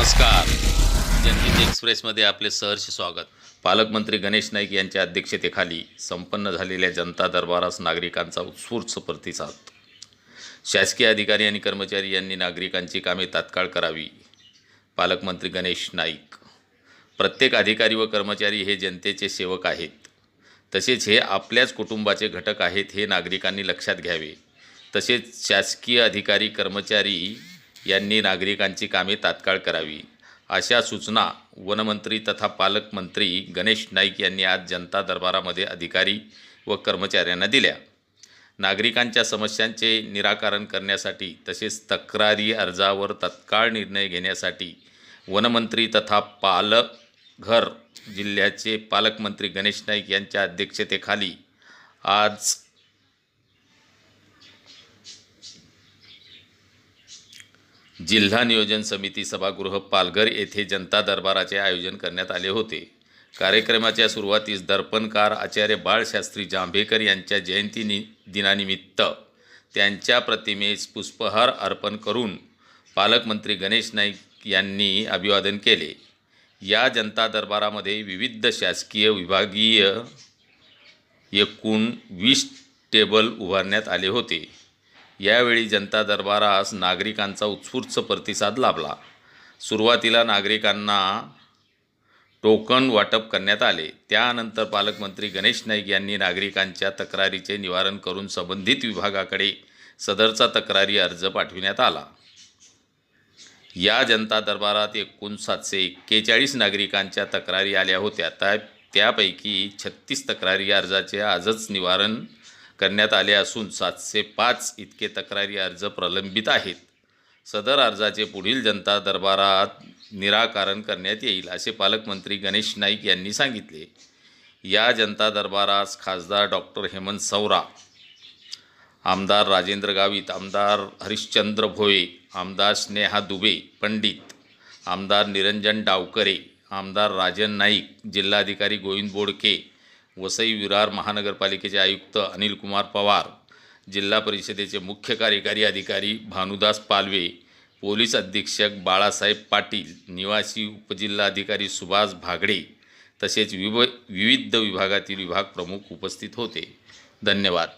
नमस्कार. जनहित एक्सप्रेसमध्ये आपले सहर्ष स्वागत. पालकमंत्री गणेश नाईक यांच्या अध्यक्षतेखाली संपन्न झालेल्या जनता दरबारास नागरिकांचा उत्स्फूर्त प्रतिसाद शासकीय अधिकारी आणि कर्मचारी यांनी नागरिकांची कामे तात्काळ करावी. पालकमंत्री गणेश नाईक. प्रत्येक अधिकारी व कर्मचारी हे जनतेचे सेवक आहेत. तसेच हे आपल्याच कुटुंबाचे घटक आहेत हे नागरिकांनी लक्षात घ्यावे. तसेच शासकीय अधिकारी कर्मचारी यांनी नागरिकांची कामे तात्काळ करावी. अशा सूचना वनमंत्री तथा पालकमंत्री गणेश नाईक यांनी आज जनता दरबारामध्ये अधिकारी व कर्मचाऱ्यांना दिल्या. नागरिकांच्या समस्यांचे निराकरण करण्यासाठी तसेच तक्रारी अर्जावर तत्काळ निर्णय घेण्यासाठी वनमंत्री तथा पालघर जिल्ह्याचे पालकमंत्री गणेश नाईक यांच्या अध्यक्षतेखाली आज जिल्हा नियोजन समिती सभागृह पालघर येथे जनता दरबाराचे आयोजन करण्यात आले होते. कार्यक्रमाच्या सुरुवातीस दर्पणकार आचार्य बाळशास्त्री जांभेकर यांच्या जयंती नि दिनानिमित्त त्यांच्या प्रतिमेस पुष्पहार अर्पण करून पालकमंत्री गणेश नाईक यांनी अभिवादन केले. या जनता दरबारामध्ये विविध शासकीय विभागीय एकूण वीस टेबल उभारण्यात आले होते. यावेळी जनता दरबारास नागरिकांचा उत्स्फूर्त प्रतिसाद लाभला. सुरुवातीला नागरिकांना टोकन वाटप करण्यात आले. त्यानंतर पालकमंत्री गणेश नाईक यांनी नागरिकांच्या तक्रारीचे निवारण करून संबंधित विभागाकडे सदरचा तक्रारी अर्ज पाठविण्यात आला. या जनता दरबारात एकूण सातशे एक्केचाळीस नागरिकांच्या तक्रारी आल्या होत्या. त्या त्यापैकी छत्तीस तक्रारी अर्जाचे आजच निवारण करण्यात आले असून सातशे पाच इतके तक्रारी अर्ज प्रलंबित आहेत. सदर अर्जाचे पुढील जनता दरबारात निराकरण करण्यात येईल असे पालकमंत्री गणेश नाईक यांनी सांगितले. या जनता दरबारास खासदार डॉक्टर हेमंत सौरा आमदार राजेंद्र गावित आमदार हरिश्चंद्र भोये आमदार स्नेहा दुबे पंडित आमदार निरंजन डावकरे आमदार राजन नाईक जिल्हाधिकारी गोविंद बोडके वसई विरार महानगरपालिकेचे आयुक्त अनिल कुमार पवार जिल्हा परिषदेचे मुख्य कार्यकारी अधिकारी भानुदास पालवे पोलीस अधीक्षक बाळासाहेब पाटील निवासी उपजिल्हाधिकारी सुभाष भागडे तसेच विव विविध विभागातील विभाग प्रमुख उपस्थित होते. धन्यवाद.